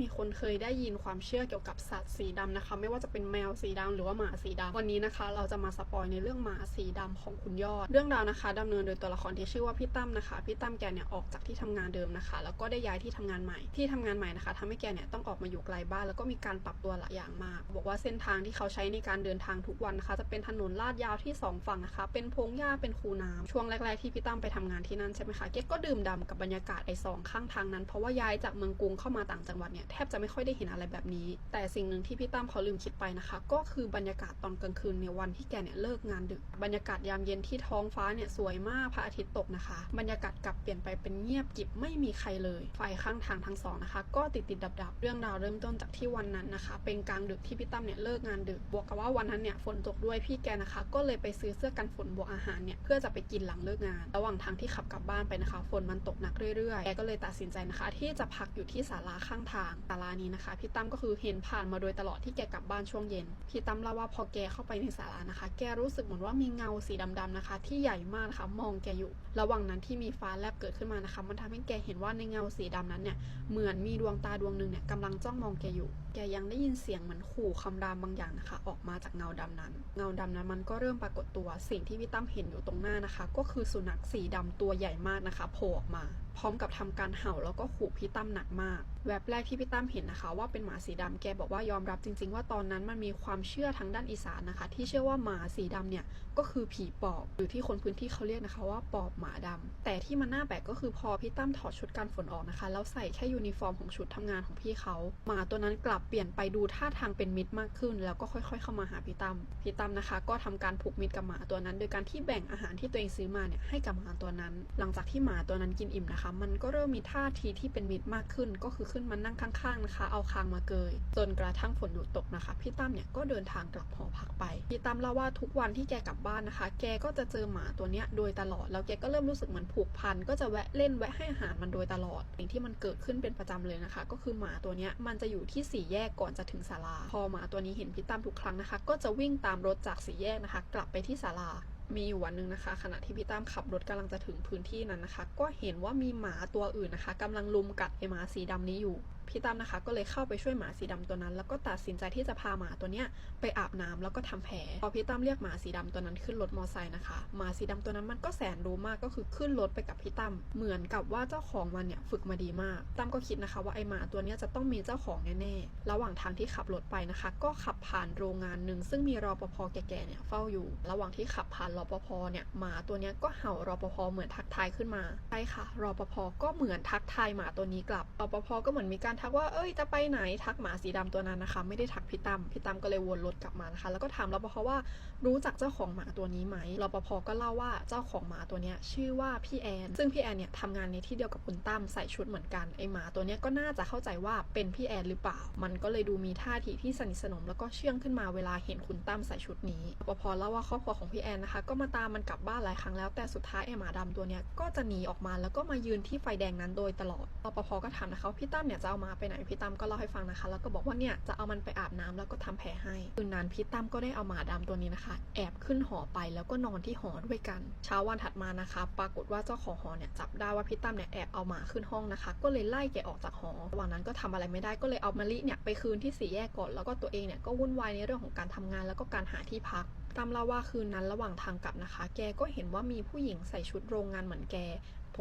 มีคนเคยได้ยินความเชื่อเกี่ยวกับสัตว์สีดำนะคะ ไม่ว่าจะเป็นแมวสีดำหรือว่าหมาสีดำวันนี้นะคะ เราจะมาสปอยในเรื่องหมาสีดำของคุณยอด เรื่องราวนะคะดำเนินโดยตัวละครที่ชื่อว่าพี่ตั้มนะคะพี่ตั้มแกเนี่ยออกจากที่ทำงานเดิมนะคะ แล้วก็ได้ย้ายที่ทำงานใหม่ที่ทำงานใหม่นะคะทำให้แกเนี่ยต้องออกมาอยู่ไกลบ้าน แล้วก็มีการปรับตัวหลายอย่างมาก บอกว่าเส้นทางที่เขาใช้ในการเดินทางทุกวันนะคะ จะเป็นถนนลาดยาวที่สองฝั่งนะคะ เป็นพงหญ้าเป็นคูน้ำช่วงแรกๆที่พี่ตั้มไปทำงานที่นั่นใช่ไหมคะแกก็ดื่มด่ำกับบรรยากาศไอ้สองข้างทางนั้น เพราะว่าย้ายจากเมืองกรุงเข้ามาต่างจังหวัดเนี่ยแทบจะไม่ค่อยได้เห็นอะไรแบบนี้ แต่สิ่งหนึ่งที่พี่ตั้มเขาลืมคิดไปนะคะ ก็คือบรรยากาศตอนกลางคืนในวันที่แกเนี่ยเลิกงานดึก บรรยากาศยามเย็นที่ท้องฟ้าเนี่ยสวยมากพระอาทิตย์ตกนะคะ บรรยากาศกลับเปลี่ยนไปเป็นเงียบกิบไม่มีใครเลยไฟข้างทางทั้งสองนะคะ ก็ติดติดดับดับเรื่องราวเริ่มต้นจากที่วันนั้นนะคะ เป็นกลางดึกที่พี่ตั้มเนี่ยเลิกงานดึกบวกกับว่าวันนั้นเนี่ยฝนตกด้วยพี่แกนะคะ ก็เลยไปซื้อเสื้อกันฝนบวกอาหารเนี่ยเพื่อจะไปกินหลังเลิกงาน ระหว่างทางที่ขับกลับบ้านไปนะคะ ฝนมันตกหนักเรื่อยๆแกก็เลยตัดสินใจนะคะ ที่จะพักอยู่ที่ศาลาข้างทางศาลานี้นะคะ พี่ตั้มก็คือเห็นผ่านมาโดยตลอดที่แกกลับบ้านช่วงเย็น พี่ตั้มเล่าว่าพอแกเข้าไปในศาลานะคะ แกรู้สึกเหมือนว่ามีเงาสีดำๆนะคะ ที่ใหญ่มากนะคะมองแกอยู่ ระหว่างนั้นที่มีฟ้าแลบเกิดขึ้นมานะคะ มันทำให้แกเห็นว่าในเงาสีดำนั้นเนี่ยเหมือนมีดวงตาดวงหนึ่งเนี่ยกำลังจ้องมองแกอยู่ แกยังได้ยินเสียงเหมือนขู่คำรามบางอย่างนะคะ ออกมาจากเงาดำนั้น เงาดำนั้นมันก็เริ่มปรากฏตัว สิ่งที่พี่ตั้มเห็นอยู่ตรงหน้านะคะ ก็คือสุนัขสีดำตัวใหญ่มากนะคะโผล่ออกมา พร้อมกับทำการเห่าแล้วก็ขู่พี่ตั้มหนักมาก แวบแรกที่พี่ตั้มเห็นนะคะ ว่าเป็นหมาสีดำแกบอกว่ายอมรับจริง ๆ ว่าตอนนั้นมันมีความเชื่อทางด้านอีสานนะคะ ที่เชื่อว่าหมาสีดำเนี่ยก็คือผีปอบหรือที่คนพื้นที่เขาเรียกนะคะว่าปอบหมาดำแต่ที่มันน่าแปลกก็คือพอพี่ตั้มถอดชุดกันฝนออกนะคะ แล้วใส่แค่ยูนิฟอร์มของชุดทำงานของพี่เขาหมาตัวนั้นกลับเปลี่ยนไปดูท่าทางเป็นมิตรมากขึ้น แล้วก็ค่อยๆ เข้ามาหาพี่ตั้มพี่ตั้มนะคะ ก็ทำการผูกมิตรกับหมาตัวนั้น โดยการที่แบ่งอาหารที่ตัวเองซื้อมาเนี่ยให้กับหมาตัวนั้น หลังจากที่หมาตัวนั้นกินอิ่มนะคะ มันก็เริ่มมีท่าทีที่เป็นมิตรมากขึ้น ก็คือขึ้นมานั่งข้างๆนะคะ เอาคางมาเกย จนกระทั่งฝนหยุดตกนะคะ พี่ตั้มเนี่ยก็เดินทางกลับหอพักไป พี่ตั้มเล่าว่าทุกวันที่แกกลับบ้านนะคะ แกก็จะเจอหมาตัวเนี้ยโดยตลอด แล้วแกก็เริ่มรู้สึกเหมือนผูกพัน ก็จะแวะเล่นแวะให้อาหารมันโดยตลอด สิ่งที่มันเกิดขึ้นเป็นประจำเลยนะคะ ก็คือหมาตัวเนี้ยมันจะอยู่ที่สี่แยกก่อนจะถึงศาลา พอหมาตัวนี้เห็นพี่ตั้มทุกครั้งนะคะ ก็จะวิ่งตามรถจากสี่แยกนะคะ กลับไปที่ศาลามีอยู่วันหนึ่งนะคะ ขณะที่พี่ตั้มขับรถกำลังจะถึงพื้นที่นั้นนะคะ ก็เห็นว่ามีหมาตัวอื่นนะคะกำลังลุมกัดไอหมาสีดำนี้อยู่ พี่ตั้มนะคะ ก็เลยเข้าไปช่วยหมาสีดำตัวนั้น แล้วก็ตัดสินใจที่จะพาหมาตัวเนี้ยไปอาบน้ำแล้วก็ทำแผลพอพี่ตั้มเรียกหมาสีดำตัวนั้นขึ้นรถมอไซค์นะคะหมาสีดำตัวนั้นมันก็แสนรู้มากก็คือขึ้นรถไปกับพี่ตั้มเหมือนกับว่าเจ้าของมันเนี่ยฝึกมาดีมากตั้มก็คิดนะคะ ว่าไอหมาตัวเนี้ยจะต้องมีเจ้าของแน่ๆระหว่างทางที่ขับรถไปนะคะ ก็ขับผ่านโรงงานหนึ่งซึ่งมีรปภแก่ๆเนี่ยเฝ้าอยู่ ระหว่างที่ขับผ่านรปภเนี่ยหมาตัวเนี้ยก็เห่ารปภเหมือนทักทายขึ้นมาใช่ค่ะรปภก็เหมือนทักทายหมาตัวนี้กลับรปภก็เหมือนมีการทักว่าเอ้ยจะไปไหนทักหมาสีดำตัวนั้นนะคะ ไม่ได้ทักพี่ตั้มพี่ตั้มก็เลยวนรถกลับมานะคะ แล้วก็ถามรปภว่ารู้จักเจ้าของหมาตัวนี้ไหมรปภก็เล่าว่าเจ้าของหมาตัวนี้ชื่อว่าพี่แอนซึ่งพี่แอนเนี่ยทำงานในที่เดียวกับคุณตั้มใส่ชุดเหมือนกันไอหมาตัวนี้ก็น่าจะเข้าใจว่าเป็นพี่แอนหรือเปล่า มันก็เลยดูมีท่าทีที่สนิทสนมแล้วก็เชื่องขึ้นมาเวลาเห็นคุณตั้มใส่ชุดนี้รปภเล่าว่าครอบครัวของพี่แอนนะคะ ก็มาตามมันกลับบ้านหลายครั้งแล้วแต่สุดท้ายไอหมาดำตัวนี้ก็จะหนีออกมาแล้วก็มายืนที่ไฟแดงนั้นโดยตลอดรปภก็ถามนะคะพี่ตั้มเนี่ยจะเอาหมาไปไหนพี่ตั้มก็เล่าให้ฟังนะคะ แล้วก็บอกว่าเนี่ยจะเอามันไปอาบน้ำแล้วก็ทำแผลให้คืนนั้นพี่ตั้มก็ได้เอาหมาดำตัวนี้นะคะ แอบขึ้นหอไปแล้วก็นอนที่หอด้วยกัน เช้าวันถัดมานะคะ ปรากฏว่าเจ้าของหอเนี่ยจับได้ว่าพี่ตั้มเนี่ยแอบเอาหมาขึ้นห้องนะคะ ก็เลยไล่แกออกจากหอระหว่างนั้นก็ทำอะไรไม่ได้ก็เลยเอามะลิเนี่ยไปคืนที่สี่แยกก่อนแล้วก็ตัวเองเนี่ยก็วุ่นวายในเรื่องของการทำงานแล้วก็การหาที่พักตามเล่าว่าคืนนั้นระหว่างทางกลับนะคะ แกก็เห็นว่ามีผู้หญิงใส่ชุดโรงงานเหมือนแก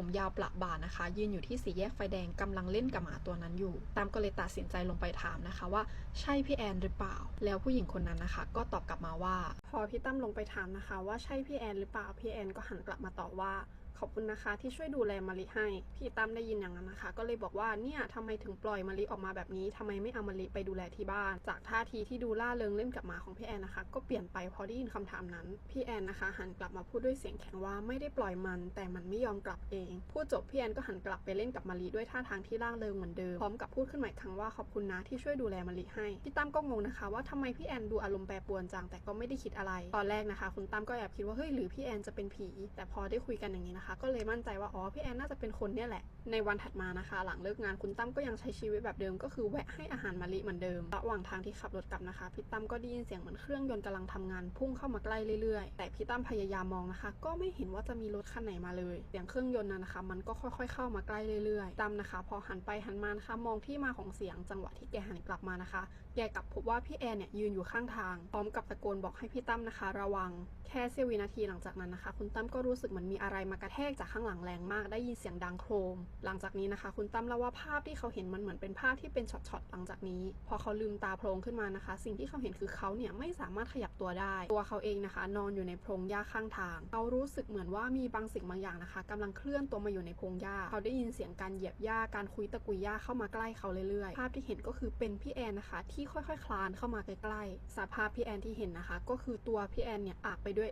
ผมยาวประบานะคะ ยืนอยู่ที่สี่แยกไฟแดงกำลังเล่นกับหมาตัวนั้นอยู่ ตามก็เลยตัดสินใจลงไปถามนะคะว่าใช่พี่แอนหรือเปล่า แล้วผู้หญิงคนนั้นนะคะ ก็ตอบกลับมาว่า พอพี่ตั้มลงไปถามนะคะ ว่าใช่พี่แอนหรือเปล่าพี่แอนก็หันกลับมาตอบว่า ขอบคุณนะคะที่ช่วยดูแลมะลิให้ พี่ตั้มได้ยินอย่างนั้นนะคะ ก็เลยบอกว่าเนี่ยทำไมถึงปล่อยมะลิออกมาแบบนี้ทำไมไม่เอามะลิไปดูแลที่บ้าน จากท่าทีที่ดูล่าเริงเล่นกับหมาของพี่แอนนะคะ ก็เปลี่ยนไปพอได้ยินคำถามนั้น พี่แอนนะคะ หันกลับมาพูดด้วยเสียงแข็งว่าไม่ได้ปล่อยมัน แต่มันไม่ยอมกลับเอง พูดจบพี่แอนก็หันกลับไปเล่นกับมะลิด้วยท่าทางที่ร่าเริงเหมือนเดิมพร้อมกับพูดขึ้นใหม่ครั้งว่าขอบคุณนะที่ช่วยดูแลมะลิให้พี่ตั้มก็งงนะคะ ว่าทำไมพี่แอนดูอารมณ์แปรปรวนจังแต่ก็ไม่ได้คิดอะไร ตอนแรกนะคะ คุณตั้มก็แอบคิดว่าเฮ้ยหรือพี่แอนจะเป็นผี แต่พอได้คุยกันอย่างนี้นะคะก็เลยมั่นใจว่าอ๋อพี่แอนน่าจะเป็นคนเนี่ยแหละ ในวันถัดมานะคะ หลังเลิกงานคุณตั้มก็ยังใช้ชีวิตแบบเดิม ก็คือแวะให้อาหารมะลิเหมือนเดิม ระหว่างทางที่ขับรถกลับนะคะ พี่ตั้มก็ได้ยินเสียงเหมือนเครื่องยนต์กำลังทำงานพุ่งเข้ามาใกล้เรื่อยๆ แต่พี่ตั้มพยายามมองนะคะ ก็ไม่เห็นว่าจะมีรถคันไหนมาเลย เสียงเครื่องยนต์นะนะคะ มันก็ค่อยๆ เข้ามาใกล้เรื่อยๆตั้มนะคะ พอหันไปหันมานะคะ มองที่มาของเสียงจังหวะที่แกหันกลับมานะคะ แกกลับพบว่าพี่แอนเนี่ยยืนอยู่ข้างทาง พร้อมกับตะโกนบอกให้พี่ตั้มนะคะ ระวัง แค่เสี้ยววินาทีหลังจากนั้นนะคะ คุณตั้มก็รู้สึกเหมือนมีอะไรมากระแทกจากข้างหลังแรงมาก ได้ยินเสียงดังโครม หลังจากนี้นะคะ คุณตั้มเล่าว่าภาพที่เขาเห็นมันเหมือนเป็นภาพที่เป็นช็อตๆหลังจากนี้ พอเขาลืมตาโพลงขึ้นมานะคะ สิ่งที่เขาเห็นคือเขาเนี่ยไม่สามารถขยับตัวได้ ตัวเขาเองนะคะ นอนอยู่ในโพรงหญ้าข้างทาง เขารู้สึกเหมือนว่ามีบางสิ่งบางอย่างนะคะกำลังเคลื่อนตัวมาอยู่ในโพรงหญ้า เขาได้ยินเสียงการเหยียบหญ้าการคุยตะกุยหญ้าเข้ามาใกล้เขาเรื่อยๆ ภาพที่เห็นก็คือเป็นพี่แอนนะคะ ที่ค่อยๆ คลานเข้ามาใกล้ๆสภาพพี่แอนที่เห็นนะคะ ก็คือตัวพี่แอนเนี่ยอาบไปด้วย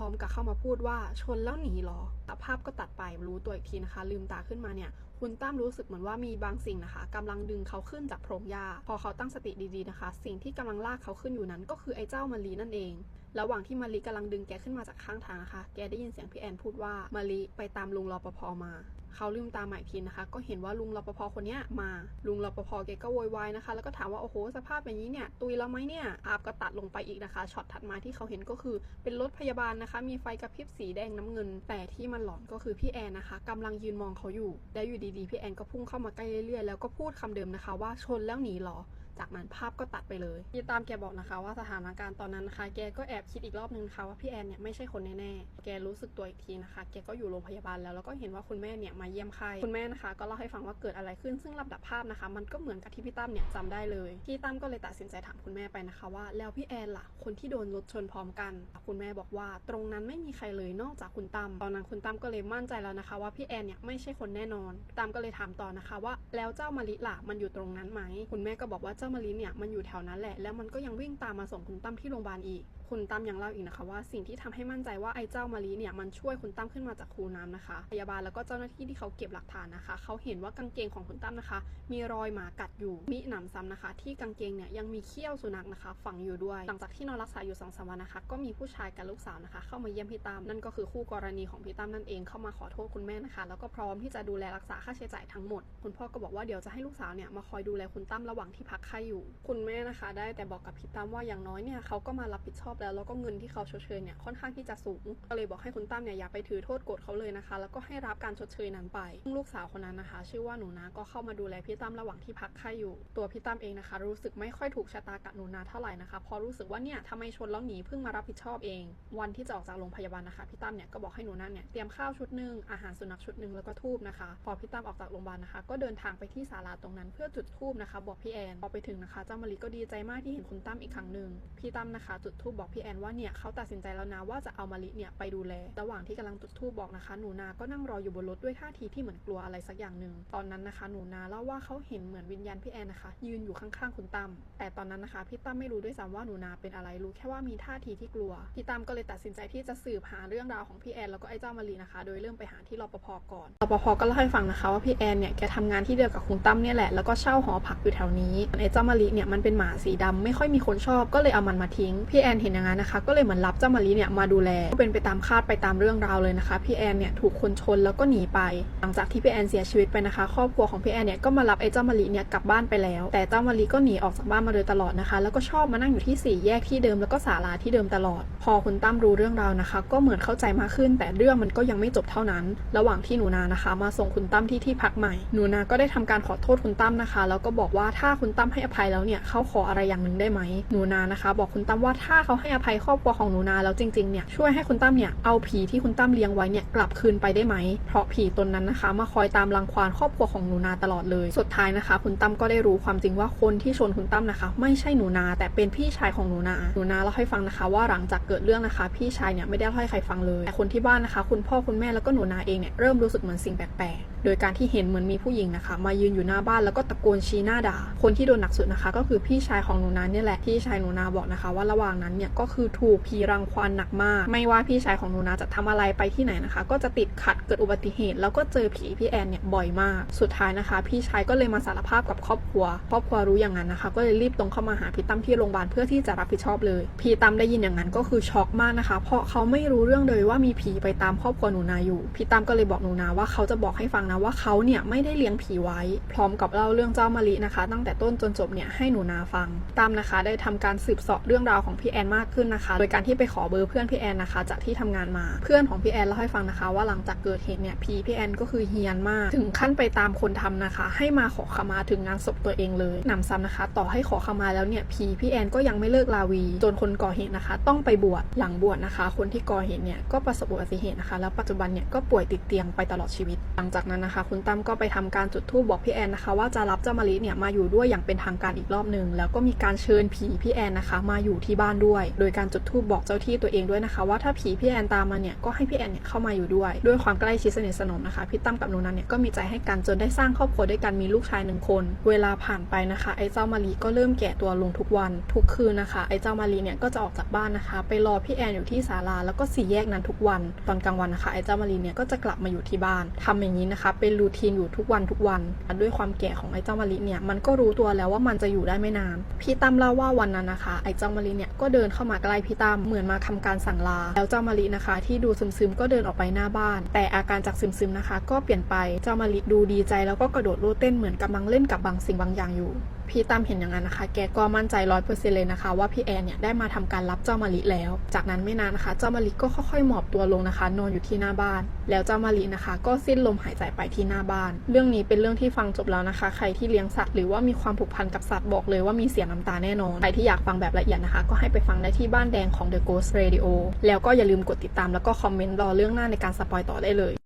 ร้อมกับเข้ามาพูดว่าชนแล้วหนีหรอ แต่ภาพก็ตัดไปรู้ตัวอีกทีนะคะ ลืมตาขึ้นมาเนี่ย คุณตั้มรู้สึกเหมือนว่ามีบางสิ่งนะคะกำลังดึงเขาขึ้นจากโพรงหญ้า พอเขาตั้งสติดีๆนะคะ สิ่งที่กำลังลากเขาขึ้นอยู่นั้นก็คือไอ้เจ้ามารีนั่นเอง ระหว่างที่มารีกำลังดึงแกขึ้นมาจากข้างทางนะคะ แกได้ยินเสียงพี่แอนพูดว่ามารีไปตามลุงรอปภมา เขาลืมตาใหม่ทีนะคะ ก็เห็นว่าลุงรปภคนนี้มา ลุงรปภแกก็โวยวายนะคะ แล้วก็ถามว่าโอ้โหสภาพแบบนี้เนี่ยตุยแล้วไหมเนี่ยภาพก็ตัดลงไปอีกนะคะช็อตถัดมาที่เขาเห็นก็คือเป็นรถพยาบาลนะคะ มีไฟกระพริบสีแดงน้ำเงิน แต่ที่มันหลอนก็คือพี่แอนนะคะกำลังยืนมองเขาอยู่แล้วอยู่ดีๆพี่แอนก็พุ่งเข้ามาใกล้เรื่อยๆแล้วก็พูดคำเดิมนะคะ ว่าชนแล้วหนีหรอ จากนั้นภาพก็ตัดไปเลยพี่ตามแกบอกนะคะว่าสถานการณ์ตอนนั้นนะคะ แกก็แอบคิดอีกรอบนึงนะคะว่าพี่แอนเนี่ยไม่ใช่คนแน่ๆ แกรู้สึกตัวอีกทีนะคะ แกก็อยู่โรงพยาบาลแล้วแล้วก็เห็นว่าคุณแม่เนี่ยมาเยี่ยมไข้คุณแม่นะคะ ก็เล่าให้ฟังว่าเกิดอะไรขึ้นซึ่งลำดับภาพนะคะ มันก็เหมือนกับที่พี่ตั้มเนี่ยจำได้เลยพี่ตั้มก็เลยตัดสินใจถามคุณแม่ไปนะคะว่า แล้วพี่แอนล่ะคนที่โดนรถชนพร้อมกัน คุณแม่บอกว่า ตรงนั้นไม่มีใครเลยนอกจากคุณตั้มตอนนั้นคุณตั้มก็เลยมั่นใจแล้วนะคะ ว่าพี่แอนเนี่ยไม่ใช่คนแน่นอนตั้มก็เลยถามต่อนะคะว่า แล้วเจ้ามะลิล่ะมันอยู่ตรงนั้นไหมคุณแม่ก็บอกว่าเจ้ามะลิเนี่ยมันอยู่แถวนั้นแหละ แล้วมันก็ยังวิ่งตามมาส่งคุณตั้มที่โรงพยาบาลอีก คุณตั้มยังเล่าอีกนะคะว่าสิ่งที่ทำให้มั่นใจว่าไอ้เจ้ามะลิเนี่ยมันช่วยคุณตั้มขึ้นมาจากคูน้ำนะคะ พยาบาลแล้วก็เจ้าหน้าที่ที่เขาเก็บหลักฐานนะคะ เขาเห็นว่ากางเกงของคุณตั้มนะคะ มีรอยหมากัดอยู่ มีหนำซ้ำนะคะ ที่กางเกงเนี่ยยังมีเขี้ยวสุนัขนะคะ ฝังอยู่ด้วย หลังจากที่นอนรักษาอยู่สองสามวันนะคะ ก็มีผู้ชายกับลูกสาวนะคะ เข้ามาเยี่ยมพี่ตั้มนั่นก็คือคู่กรณีของพี่ตั้มนั่นเองเข้ามาขอโทษคุณแม่นะคะ แล้วก็พร้อมที่จะดูแลรักษาค่าใช้จ่ายทั้งหมด คุณพ่อก็บอกว่าเดี๋ยวจะให้ลูกสาวเนี่ยมาคอยดูแลคุณตั้มระหว่างที่พักไข้อยู่คุณแม่นะคะ ได้แต่บอกกับพี่ตั้มว่าอย่างน้อยเนี่ยเขาก็มารับผิดชอบแล้วแล้วก็เงินที่เขาชดเชยเนี่ยค่อนข้างที่จะสูงก็เลยบอกให้คุณตั้มเนี่ยอย่าไปถือโทษโกรธเขาเลยนะคะ แล้วก็ให้รับการชดเชยนั้นไปซึ่งลูกสาวคนนั้นนะคะ ชื่อว่าหนูนาก็เข้ามาดูแลพี่ตั้มระหว่างที่พักไข้อยู่ ตัวพี่ตั้มเองนะคะ รู้สึกไม่ค่อยถูกชะตากับหนูนาเท่าไหร่นะคะเพราะรู้สึกว่าเนี่ยทำไมชนแล้วหนีเพิ่งมารับผิดชอบเอง วันที่จะออกจากโรงพยาบาลนะคะพี่ตั้มเนี่ยก็บอกให้หนูนาเนี่ยเตรียมข้าวชุดหนึ่งอาหารสุนัขชุดหนึ่งแล้วก็ทูบนะคะ พอพี่ตั้มออกจากโรงพยาบาลนะคะ ก็เดินทางไปที่ศาลาตรงนั้นเพื่อจุดทูบนะคะ บอกพี่แอนพอไปถึงนะคะเจ้ามะลิก็ดีใจมากที่เห็นคุณตั้มอีกครั้งหนึ่งพี่ตั้มนะคะ จุดทูบบอกพี่แอนว่าเนี่ยเขาตัดสินใจแล้วนะว่าจะเอามะลิเนี่ยไปดูแล ระหว่างที่กำลังจุดทูบบอกนะคะ หนูนา ก็นั่งรออยู่บนรถด้วยท่าทีที่เหมือนกลัวอะไรสักอย่างหนึ่งตอนนั้นนะคะ หนูนาเล่าว่าเขาเห็นเหมือนวิญญาณพี่แอนนะคะ ยืนอยู่ข้างๆคุณตั้มแต่ตอนนั้นนะคะพี่ตั้มไม่รู้ด้วยซ้ำว่าหนูนาเป็นอะไรรู้แค่ว่ามีท่าทีที่กลัวพี่ตั้มก็เลยตัดสินใจที่จะสืบหาเรื่องราวของพี่แอนแล้วก็ไอ้เจ้ามะลินะคะ โดยเริ่มไปหาที่รปภก่อนรปภก็เล่าให้ฟังนะคะว่าพี่แอนเนี่ยแกทำงานที่เดียวกับคุณตั้มเนี่ยแหละแล้วก็เช่าหอพักอยู่แถวนี้ไอ้เจ้ามะลิเนี่ยมันเป็นหมาสีดำไม่ค่อยมีคนชอบก็เลยเอามันมาทิ้ง พี่แอนเห็นอย่างนั้นนะคะ ก็เลยเหมือนรับเจ้ามะลิเนี่ยมาดูแลก็เป็นไปตามคาดไปตามเรื่องราวเลยนะคะ พี่แอนเนี่ยถูกคนชนแล้วก็หนีไป หลังจากที่พี่แอนเสียชีวิตไปนะคะ ครอบครัวของพี่แอนเนี่ยก็มารับไอ้เจ้ามะลิเนี่ยกลับบ้านไปแล้ว แต่เจ้ามะลิก็หนีออกจากบ้านมาโดยตลอดนะคะ แล้วก็ชอบมานั่งอยู่ที่สี่แยกที่เดิมแล้วก็ศาลาที่เดิมตลอด พอคุณตั้มรู้เรื่องราวนะคะ ก็เหมือนเข้าใจมากขึ้น แต่เรื่องมันก็ยังไม่จบเท่านั้น ระหว่างที่หนูนานะคะ มาส่งคุณตั้มที่ที่พักใหม่หนูนาก็ได้ทำการขอโทษคุณตั้มนะคะ แล้วก็บอกว่าถ้าคุณตั้มให้อภัยแล้วเนี่ยเขาขออะไรอย่างหนึ่งได้ไหมหนูนานะคะ บอกคุณตั้มว่าถ้าเขาให้อภัยครอบครัวของหนูนาแล้วจริงๆเนี่ยช่วยให้คุณตั้มเนี่ยเอาผีที่คุณตั้มเลี้ยงไว้เนี่ยกลับคืนไปได้ไหมเพราะผีตนนั้นนะคะ มาคอยตามรังควานครอบครัวของหนูนาตลอดเลย สุดท้ายนะคะ คุณตั้มก็ได้รู้ความจริงว่าคนที่ชนคุณตั้มนะคะ ไม่ใช่หนูนา แต่เป็นพี่ชายของหนูนาหนูนาเล่าให้ฟังนะคะว่าหลังจากเกิดเรื่องนะคะ พี่ชายเนี่ยไม่ได้เล่าให้ใครฟังเลยแต่คนที่บ้านนะคะ คุณพ่อคุณแม่แล้วก็หนูนาเองเนี่ยเริ่มรู้สึกเหมือนสิ่งแปลก โดยการที่เห็นเหมือนมีผู้หญิงนะคะ มายืนอยู่หน้าบ้านแล้วก็ตะโกนชี้หน้าด่า คนที่โดนหนักสุดนะคะ ก็คือพี่ชายของหนูนาเนี่ยแหละพี่ชายหนูนาบอกนะคะ ว่าระหว่างนั้นเนี่ยก็คือถูกผีรังควานหนักมาก ไม่ว่าพี่ชายของหนูนาจะทำอะไรไปที่ไหนนะคะ ก็จะติดขัดเกิดอุบัติเหตุ แล้วก็เจอผีพี่แอนเนี่ยบ่อยมาก สุดท้ายนะคะ พี่ชายก็เลยมาสารภาพกับครอบครัว ครอบครัวรู้อย่างนั้นนะคะ ก็เลยรีบตรงเข้ามาหาพี่ตั้มที่โรงพยาบาลเพื่อที่จะรับผิดชอบเลย พี่ตั้มได้ยินอย่างนั้นก็คือช็อกมากนะคะ เพราะเขาไม่รู้เรื่องเลยว่ามีผีไปตามครอบครัวหนูนาอยู่ พี่ตั้มก็เลยบอกหนูนาว่าเขาจะบอกให้ฟังนะว่าเขาเนี่ยไม่ได้เลี้ยงผีไว้ พร้อมกับเล่าเรื่องเจ้ามะลินะคะ ตั้งแต่ต้นจนจบเนี่ยให้หนูนาฟังตั้มนะคะได้ทำการสืบเสาะเรื่องราวของพี่แอนมากขึ้นนะคะ โดยการที่ไปขอเบอร์เพื่อนพี่แอนนะคะ จากที่ทำงานมา เพื่อนของพี่แอนเล่าให้ฟังนะคะ ว่าหลังจากเกิดเหตุเนี่ยผีพี่แอนก็คือเฮียนมาก ถึงขั้นไปตามคนทำนะคะ ให้มาขอขมาถึงงานศพตัวเองเลยหนำซ้ำนะคะ ต่อให้ขอขมาแล้วเนี่ยผีพี่แอนก็ยังไม่เลิกลาวี จนคนก่อเหตุนะคะ ต้องไปบวชหลังบวชนะคะ คนที่ก่อเหตุเนี่ยก็ประสบอุบัติเหตุนะคะ แล้วปัจจุบันเนี่ยก็ป่วยติดเตียงไปตลอดชีวิต หลังจากนั้นนะคะ คุณตั้มก็ไปทำการจุดธูปบอกพี่แอนนะคะ ว่าจะรับเจ้ามะลิเนี่ยมาอยู่ด้วยอย่างเป็นทางการอีกรอบหนึ่งแล้วก็มีการเชิญผีพี่แอนนะคะ มาอยู่ที่บ้านด้วย โดยการจุดธูปบอกเจ้าที่ตัวเองด้วยนะคะ ว่าถ้าผีพี่แอนตามมาเนี่ยก็ให้พี่แอนเนี่ยเข้ามาอยู่ด้วย ด้วยความใกล้ชิดสนิทสนมนะคะพี่ตั้มกับนูนันเนี่ยก็มีใจให้กันจนได้สร้างครอบครัวด้วยกันมีลูกชายหนึ่งคน เวลาผ่านไปนะคะไอ้เจ้ามะลิก็เริ่มแก่ตัวลงทุกวันทุกคืนนะคะไอ้เจ้ามะลิเนี่ยก็จะออกจากบ้านนะคะ ไปรอพี่แอนอยู่ที่ศาลาแล้วก็สี่แยกนั้นทุกวัน ตอนกลางวันนะคะไอ้เจ้ามะลิเนี่ยก็จะกลับมาอยู่ที่บ้านทำอย่างนี้นะคะเป็นรูทีนอยู่ทุกวันทุกวัน ด้วยความแก่ของไอ้เจ้ามะลิเนี่ยมันก็รู้ตัวแล้วว่ามันจะอยู่ได้ไม่นานพี่ตั้มเล่าว่าวันนั้นนะคะ ไอ้เจ้ามะลิเนี่ยก็เดินเข้ามาใกล้พี่ตั้มเหมือนมาทำการสั่งลา แล้วเจ้ามะลินะคะ ที่ดูซึมๆก็เดินออกไปหน้าบ้าน แต่อาการจากซึมๆนะคะ ก็เปลี่ยนไปเจ้ามะลิดูดีใจแล้วก็กระโดดโลดเต้นเหมือนกำลังเล่นกับบางสิ่งบางอย่างอยู่ พี่ตั้มเห็นอย่างนั้นนะคะ แกก็มั่นใจร้อยเปอร์เซ็นเลยนะคะ ว่าพี่แอนเนี่ยได้มาทำการรับเจ้ามะลิแล้ว จากนั้นไม่นานนะคะ เจ้ามะลิก็ค่อยๆหมอบตัวลงนะคะ นอนอยู่ที่หน้าบ้าน แล้วเจ้ามะลินะคะ ก็สิ้นลมหายใจไปที่หน้าบ้าน เรื่องนี้เป็นเรื่องที่ฟังจบแล้วนะคะ ใครที่เลี้ยงสัตว์หรือว่ามีความผูกพันกับสัตว์บอกเลยว่ามีเสียงน้ำตาแน่นอน ใครที่อยากฟังแบบละเอียดนะคะ ก็ให้ไปฟังได้ที่บ้านแดงของ The Ghost Radio แล้วก็อย่าลืมกดติดตามแล้วก็คอมเมนต์รอเรื่องหน้าในการสปอยต่อได้เลย